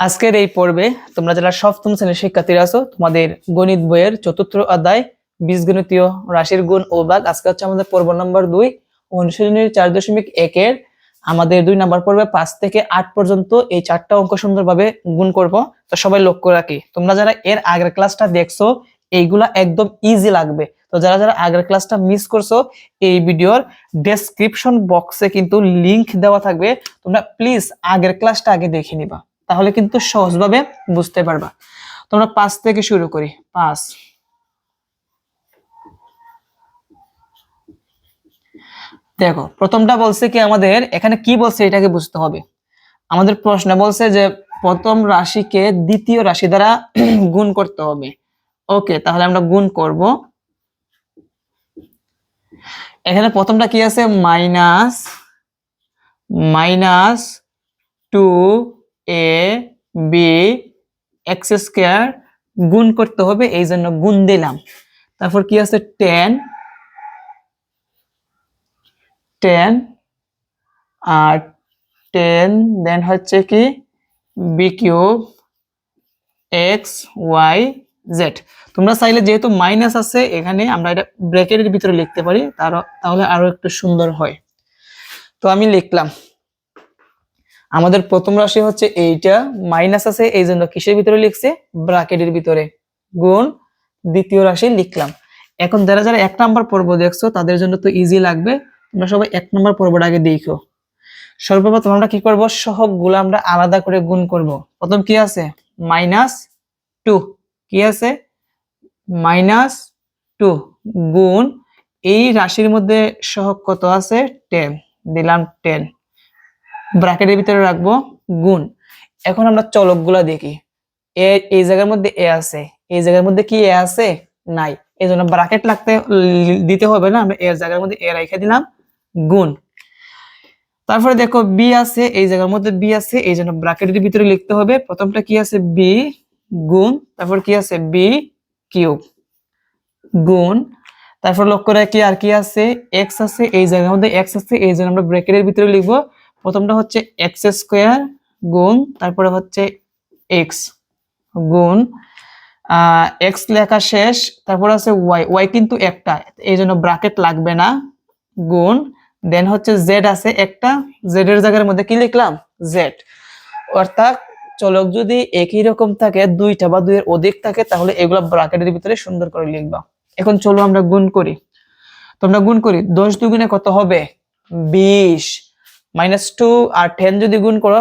আজকের এই পর্বে তোমরা যারা সপ্তম শ্রেণির শিক্ষার্থীরা আছো, তোমাদের গণিত বইয়ের চতুর্থ অধ্যায়, বীজগণিতীয় রাশির গুণ ও ভাগ। আজকে হচ্ছে আমাদের পর্ব নম্বর দুই, অনুশীলনীর চার দশমিক একের আমাদের দুই নাম্বার পর্বে পাঁচ থেকে আট পর্যন্ত এই চারটা অঙ্ক সুন্দরভাবে গুণ করব। তো সবাই লক্ষ্য রাখি, তোমরা যারা এর আগের ক্লাসটা দেখছ, এইগুলা একদম ইজি লাগবে। তো যারা যারা আগের ক্লাসটা মিস করছ, এই ভিডিওর ডেসক্রিপশন বক্সে কিন্তু লিংক দেওয়া থাকবে। তোমরা প্লিজ আগের ক্লাসটা আগে দেখে নিবা। তাহলে কিন্তু সহজভাবে বুঝতে পারবা। তোমরা পাঁচ থেকে শুরু করি। পাঁচ। দেখো, প্রথমটা বলছে কি আমাদের, এখানে কি বলছে এটাকে বুঝতে হবে। আমাদের প্রশ্ন বলছে যে প্রথম রাশিকে দ্বিতীয় রাশি দ্বারা গুণ করতে হবে। ওকে, তাহলে আমরা গুণ করব। এখানে প্রথমটা কি আছে? Minus minus two A B X square গুণ করতে হবে, এই জন্য গুণ দিলাম। তারপর কি আছে? টেন টেন আর টেন দেন হচ্ছে কি? B cube X Y Z তোমরা চাইলে যেহেতু মাইনাস আছে, এখানে আমরা এটা ব্র্যাকেটের ভিতরে লিখতে পারি, তার তাহলে আরও একটু সুন্দর হয়। তো আমি লিখলাম। আমাদের প্রথম রাশি হচ্ছে এইটা, মাইনাস আছে এই জন্য কিসের ভিতরে লিখছে? ব্র্যাকেটের ভিতরে। গুণ, দ্বিতীয় রাশি লিখলাম। এখন যারা যারা এক নাম্বার পর্ব দেখছ, তাদের জন্য তো ইজি লাগবে। তোমরা সবাই এক নাম্বার পর্বটা আগে দেখো। সর্বপ্রথম আমরা কি করব? সহগগুলো আমরা আলাদা করে গুণ করব। প্রথম কি আছে? Minus two. কি আছে? Minus two. গুণ, এই রাশির মধ্যে সহগ কত আছে? টেন। দিলাম টেন। ব্র্যাকেটের ভিতরে রাখব গুণ। এখন আমরা চলকগুলা দেখি। এ, এই জায়গার মধ্যে এ আছে, এই জায়গার মধ্যে কি এ আছে? নাই। এই জন্য ব্রাকেট লাগতে দিতে হবে না। আমরা এর জায়গার মধ্যে এ রেখে দিলাম, গুণ। তারপরে দেখো বি আছে, এই জায়গার মধ্যে বি আছে, এই জন্য ব্র্যাকেটের ভিতরে লিখতে হবে। প্রথমটা কি আছে? বি গুণ। তারপর কি আছে? B cube. গুণ। তারপর লক্ষ্য রাখি আর কি আছে? এক্স আছে, এই জায়গার মধ্যে এক্স আছে, এই জন্য আমরা ব্র্যাকেটের ভিতরে লিখব প্রথমটা হচ্ছে এক্স স্কোয়ার গুণ, তারপরে হচ্ছে এক্স গুণ। এক্স লেখা শেষ, তারপর আছে ওয়াই। ওয়াই কিন্তু একটা, এই জন্য ব্রাকেট লাগবে না, গুণ। দেন হচ্ছে জেড আছে একটা জেড এর জায়গার মধ্যে কি লিখলাম? জেড। অর্থাৎ চলক যদি একই রকম থাকে, দুইটা বা দুইয়ের অধিক থাকে, তাহলে এগুলো ব্রাকেটের ভিতরে সুন্দর করে লিখবা। এখন চলো আমরা গুণ করি। তোমরা গুণ করি, দশ দুগুণে কত হবে? বিশ। মাইনাস টু আর টেন যদি গুণ করো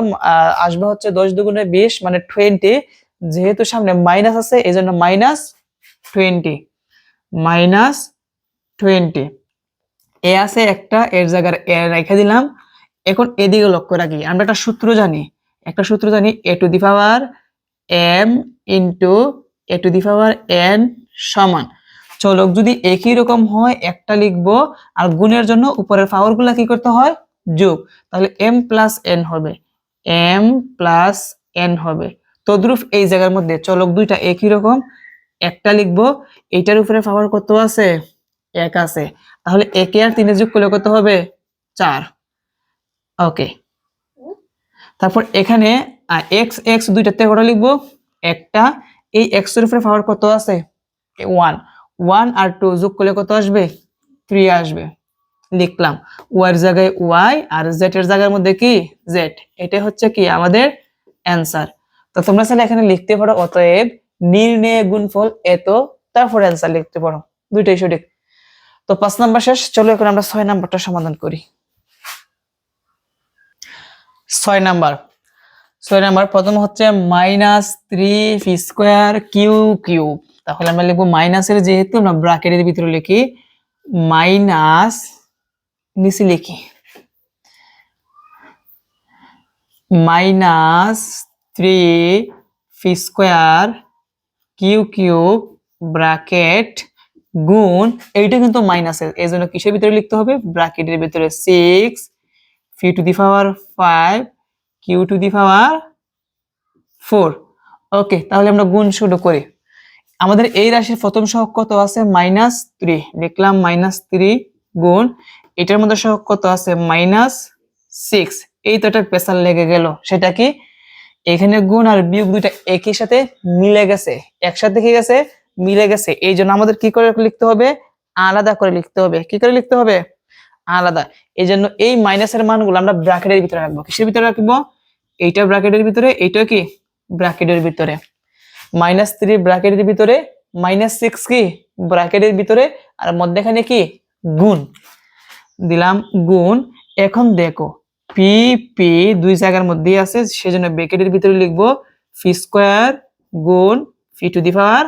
আসবে হচ্ছে দশ দুগুণে বিশ মানে টোয়েন্টি যেহেতু সামনে মাইনাস আছে এই জন্য minus twenty minus twenty A আছে একটা, এর জায়গার এ রেখে দিলাম। এখন এদিকে লক্ষ্য রাখি, আমরা একটা সূত্র জানি। একটা সূত্র জানি A to the power M into A to the power N সমান। চলক যদি একই রকম হয়, একটা লিখব, আর গুণের জন্য উপরের পাওয়ারগুলা কি করতে হয়? যোগ, তাহলে এম প্লাস এন হবে এম প্লাস এন হবে। তদ্রুপ এই জায়গার মধ্যে চলক দুইটা একই রকম? একটা লিখব এইটার উপরে পাওয়ার কত আছে? এক আছে। তাহলে একে আর তিনে যোগ করলে কত হবে? চার। ওকে তারপর এখানে এক্স এক্স দুইটাতে কটা লিখব? একটা। এই এক্সের উপরে পাওয়ার কত আছে? ওয়ান ওয়ান আর টু যোগ করলে কত আসবে? থ্রি আসবে। লিখলাম। ওয়াই এর জায়গায় ওয়াই আর জেড এর জায়গার মধ্যে কি? জেড। এটা হচ্ছে কি আমাদের অ্যান্সার। তো তোমরা চাইলে এখানে লিখতে পারো, অতএব নির্ণয় গুণফল এত, তারপর অ্যান্সার লিখতে পারো। দুইটাই সঠিক। তো পাঁচ নাম্বার শেষ, চলো এখন আমরা ছয় নাম্বারটা সমাধান করি। ছয় নাম্বার। ছয় নাম্বার, প্রথম হচ্ছে minus three P square Q Q তাহলে আমরা লিখব মাইনাসের যেহেতু আমরা ব্রাকেটের ভিতরে লিখি মাইনাস নিচে লিখি। Minus three P square Q cube bracket গুণ, এইটা কিন্তু মাইনাসের, এই জন্য কিসের ভিতরে লিখতে হবে? ব্রাকেটের ভিতরে six P to the power five Q to the power four okay, তাহলে আমরা গুণ শুরু করি। আমাদের এই রাশির প্রথম সহগ কত আছে? মাইনাস থ্রি লিখলাম মাইনাস থ্রি গুণ এটার মধ্যে সহগ কত আছে? Minus six. এই তো একটা প্রেসার লেগে গেল। সেটা কি? এখানে গুণ আর বিয়োগ দুইটা একই সাথে মিলে গেছে। একসাথে কি গেছে? মিলে গেছে। এই জন্য আমাদের কি করে লিখতে হবে? আলাদা করে লিখতে হবে। কি করে লিখতে হবে? আলাদা। এই জন্য এই মাইনাসের মানগুলো আমরা ব্র্যাকেটের ভিতরে রাখব। কিসের ভিতরে রাখব? এইটা ব্র্যাকেটের ভিতরে, এইটা কি? ব্র্যাকেটের ভিতরে। মাইনাস থ্রি ব্র্যাকেটের ভিতরে, মাইনাস সিক্স কি? ব্র্যাকেটের ভিতরে। আর মধ্যেখানে কি? গুণ। দিলাম গুণ। এখন দেখো পি পি দুই জায়গার মধ্যেই আছে, সেজন্য ব্র্যাকেটের ভিতরে লিখব ফি স্কোয়ার গুণ P to the power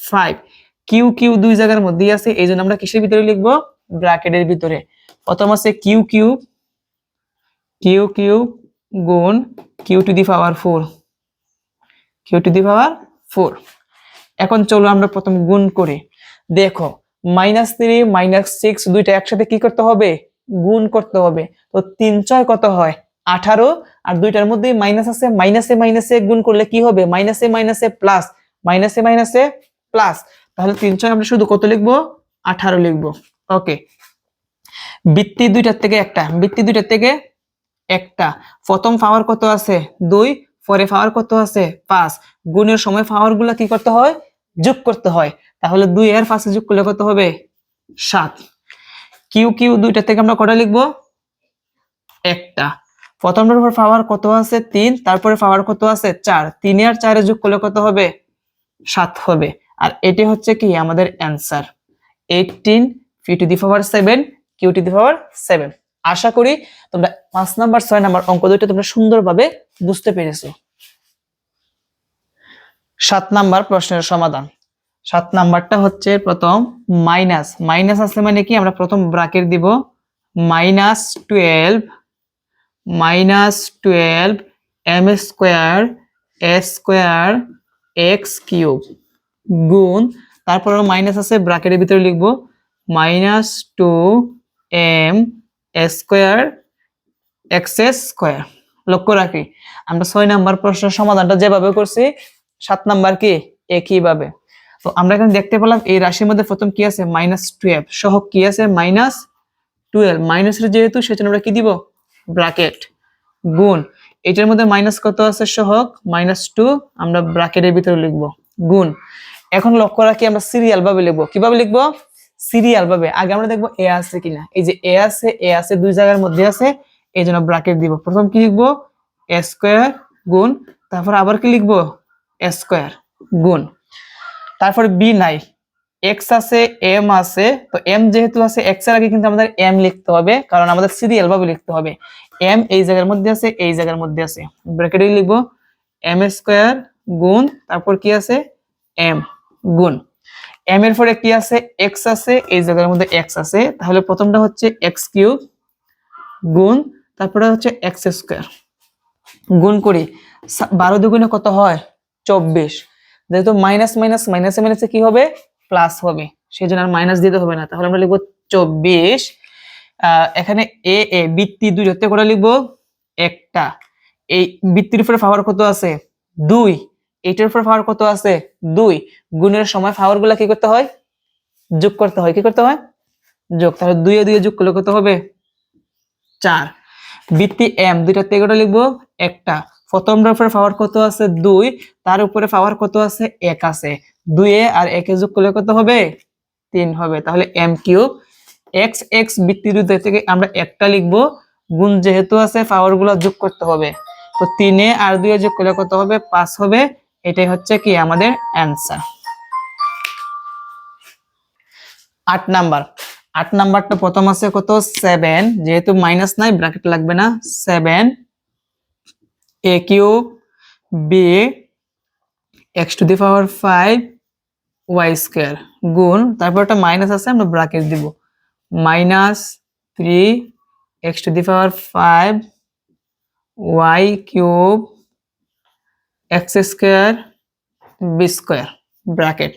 five Q Q দুই জায়গার মধ্যেই আছে, এই জন্য আমরা কিসের ভিতরে লিখব? ব্র্যাকেটের ভিতরে। প্রথম আছে কিউ কিউ কিউ কিউ গুণ Q to the power four Q to the power four এখন চলো আমরা প্রথম গুণ করি। দেখো মাইনাস থ্রি, মাইনাস সিক্স, দুইটা একসাথে কি করতে হবে? গুণ করতে হবে। তো তিন ছয় কত হয়? আঠারো। আর দুইটার মধ্যে মাইনাস আছে, মাইনাসে মাইনাসে গুণ করলে কি হবে? মাইনাসে মাইনাসে প্লাস। মাইনাসে মাইনাসে প্লাস। তাহলে তিন ছয় আমরা শুধু কত লিখব? আঠারো লিখব। ওকে। বৃত্তি দুইটার থেকে একটা। বৃত্তি দুইটার থেকে একটা। প্রথম পাওয়ার কত আছে? দুই। পরে পাওয়ার কত আছে? পাঁচ। গুণের সময় পাওয়ারগুলা কি করতে হয়? যোগ করতে হয়। তাহলে দুই আর পাঁচে যোগ করলে কত হবে? সাত। কিউ কিউ দুইটা থেকে আমরা কটা লিখব? একটা। প্রথমটার উপর পাওয়ার কত আছে? তিন। তারপরে পাওয়ার কত আছে? চার। তিনে আর চারে যোগ করলে কত হবে? সাত হবে। আর এটি হচ্ছে কি? আমাদের answer eighteen P to the power seven Q to the power seven আশা করি তোমরা পাঁচ নাম্বার ছয় নাম্বার অঙ্ক দুইটা তোমরা সুন্দরভাবে বুঝতে পেরেছ। সাত নাম্বার প্রশ্নের সমাধান। সাত নাম্বারটা হচ্ছে প্রথম মাইনাস। মাইনাস আছে মানে কি? আমরা প্রথম ব্রাকেট দিব minus twelve minus twelve, M square S square, X cube গুণ, তারপর মাইনাস আছে ব্রাকেটের ভিতরে লিখব minus two M square, X S square. লক্ষ্য রাখি, আমরা ছয় নাম্বার প্রশ্নের সমাধানটা যেভাবে করছি, সাত নাম্বার কি? একইভাবে তো আমরা এখানে দেখতে পেলাম এই রাশির মধ্যে প্রথম কি আছে? মাইনাস টুয়েলভ সহ কি আছে? মাইনাস টুয়েলভ মাইনাসের যেহেতু, সেজন্য আমরা কি দিব? ব্র্যাকেট গুণ। এটার মধ্যে মাইনাস কত আছে সহক মাইনাস টু আমরা ব্র্যাকেটের ভিতরে লিখব। গুণ। এখন লক্ষ্য রাখি আমরা সিরিয়াল ভাবে লিখব। কীভাবে লিখব? সিরিয়াল ভাবে। আগে আমরা দেখব এ আছে কিনা। এই যে এ আছে এ আছে, দুই জায়গার মধ্যে আছে, এই জন্য ব্র্যাকেট দিব। প্রথম কি লিখব? এ স্কোয়ার গুণ। তারপর আবার কি লিখব? এ স্কোয়ার গুণ। তারপর বি নাই। এক্স আছে এম আছে, তো এম যেহেতু আছে এক্সের আগে কিন্তু আমাদের এম লিখতে হবে, কারণ আমাদের সিরিয়াল ভাবে লিখতে হবে। এম এই জায়গার মধ্যে আছে, এই জায়গার মধ্যে আছে। ব্র্যাকেটে লিখব এম স্কোয়ার গুণ, তারপর কি আছে? এম গুণ। এম এর পরে কি আছে? এক্স আছে, এই জায়গার মধ্যে এক্স আছে। তাহলে প্রথমটা হচ্ছে এক্স কিউব গুণ, তারপরে হচ্ছে এক্স স্কোয়ার গুণ করি বারো দুগুণে কত হয়? চব্বিশ। যেহেতু মাইনাস মাইনাস মাইনাসে মাইনাসে কি হবে? প্লাস হবে। সেই জন্য আর মাইনাস দিতে হবে না। তাহলে আমরা লিখব চব্বিশ। এখানে এ এ বৃত্তি দুই হতে করে লিখব একটা। এই বৃত্তির উপরে পাওয়ার কত আছে? দুই। এইটার উপরে পাওয়ার কত আছে? দুই। গুণের সময় পাওয়ারগুলা কি করতে হয়? যোগ করতে হয়। কি করতে হয়? যোগ। তাহলে দুইয়ে দুইয়ে যোগ করলে কত হবে? চার। বৃত্তি এম দুইটা থেকে লিখব একটা। প্রথমটার উপরে পাওয়ার কত আছে? দুই। তার উপরে পাওয়ার কত আছে? এক আছে। দুইয়ে আর একে যোগ করলে কত হবে? তিন হবে। তাহলে এম কিউব এক্স এক্স বৃত্তির থেকে আমরা একটা লিখব। গুণ যেহেতু আছে পাওয়ারগুলো যোগ করতে হবে। তো তিনে আর দুইয়ে যোগ করলে কত হবে? পাঁচ হবে। এটাই হচ্ছে কি আমাদের অ্যান্সার আট নাম্বার। আট নাম্বারটা প্রথম আছে কত? সেভেন যেহেতু মাইনাস নাই ব্র্যাকেট লাগবে না। Seven A Q B X to the power five Y square গুণ, তারপর একটা মাইনাস আছে, আমরা ব্র্যাকেট দিব। Minus three X to the power five Y cube X square B square bracket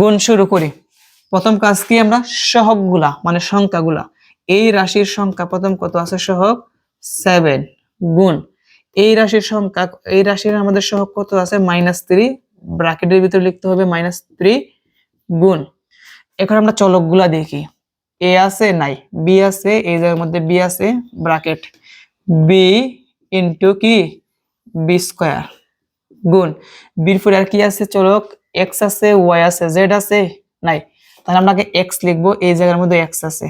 গুণ শুরু করি। প্রথম কাজ কি আমরা? সহগগুলা মানে সংখ্যাগুলা। এই রাশির সংখ্যা প্রথম কত আছে? সহগ সেভেন গুণ। এই রাশির সংখ্যা, এই রাশির আমাদের সহগ কত আছে? মাইনাস থ্রি ব্র্যাকেটের ভিতরে লিখতে হবে মাইনাস থ্রি গুণ। এখন আমরা চলকগুলা দেখি। এ আছে, নাই। বি আছে, এই জায়গার মধ্যে বি আছে ব্র্যাকেট বি ইন্টু কি? বি স্কোয়ার গুণ। বির পরে আর কি আছে চলক? এক্স আছে ওয়াই আছে জেড আছে, নাই। তাহলে আমরা এক্স লিখব, এই জায়গার মধ্যে এক্স আছে।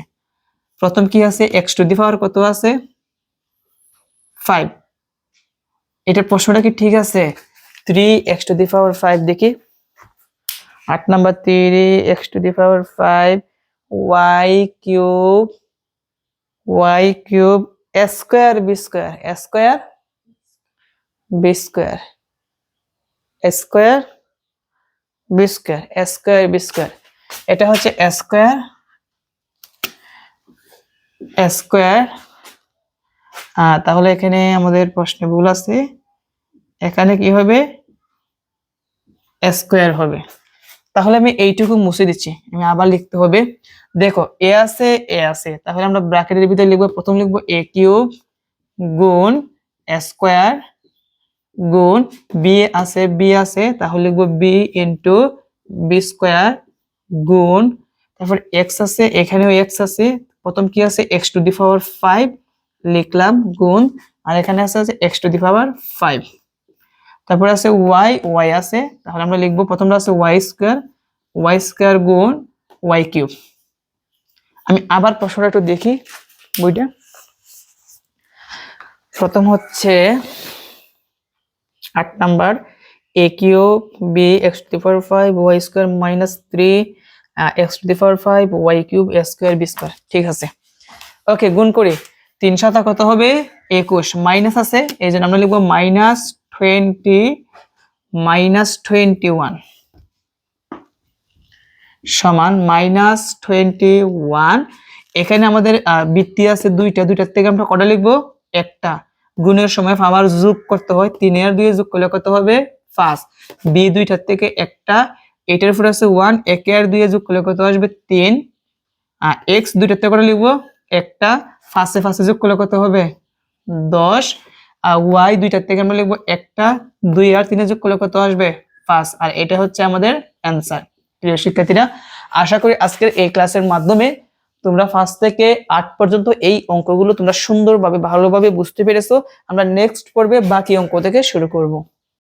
প্রথম কি আছে? এক্স টু দি পাওয়ার কত আছে? ফাইভ এটার প্রশ্নটা কি ঠিক আছে? Three X to the power five দেখি। আট number three X to the power five Y cube Y cube square B square square B square square B square square B square এটা হচ্ছে স্কোয়ার স্কোয়ার তাহলে এখানে আমাদের প্রশ্নে ভুল আছে। এখানে কি হবে? স্কোয়ার হবে। তাহলে আমি এইটুকু মুছে দিচ্ছি। আমি আবার লিখতে হবে। দেখো, এ আছে এ আছে। তাহলে আমরা ব্র্যাকেটের ভিতরে লিখব, প্রথম লিখব এ কিউব গুণ স্কোয়ার গুণ বি আছে বি আছে। তাহলে লিখব বি ইন্টু বি স্কোয়ার গুণ। তারপর এক্স আছে, এখানেও এক্স আছে। প্রথম কি আছে? X to the power five লিখলাম গুণ। আর এখানে আছে X to the power five. তারপরে আছে ওয়াই ওয়াই আছে। তাহলে আমরা লিখব, প্রথমটা আছে ওয়াই স্কোয়ার ওয়াই স্কোয়ার গুণ ওয়াই কিউব আমি আবার প্রশ্নটা একটু দেখি বইটা। প্রথম হচ্ছে আট number A cube B X to the power five Y square minus three X to the power five Y cube A square B square ঠিক আছে। ওকে গুণ করি। তিন সাতা কত হবে? একুশ। মাইনাস আছে। এই জন্য আমরা লিখব minus twenty minus twenty one সমান মাইনাস টোয়েন্টি ওয়ান এখানে আমাদের বৃত্তি আছে দুইটা, দুইটার থেকে আমরা কটা লিখব? একটা। গুণের সময় আবার যোগ করতে হয়, তিনের দুই যোগ করলে কত হবে? পাঁচ। বি দুইটার থেকে একটা, এটার উপর আছে ওয়ান একে আর দুই যোগ করলে কত আসবে? তিন। আর এক্স দুইটার থেকে কটা লিখব? একটা। ফার্স্টে ফার্স্টে যোগ করলে কত হবে? দশ। আর ওয়াই দুইটার থেকে আমরা লিখব একটা, দুই আর তিনে যোগ করলে কত আসবে? পাঁচ। আর এটা হচ্ছে আমাদের অ্যান্সার প্রিয় শিক্ষার্থীরা। আশা করি আজকের এই ক্লাসের মাধ্যমে তোমরা ফার্স্ট থেকে আট পর্যন্ত এই অঙ্কগুলো তোমরা সুন্দরভাবে, ভালোভাবে বুঝতে পেরেছ। আমরা নেক্সট পর্বে বাকি অঙ্ক থেকে শুরু করব।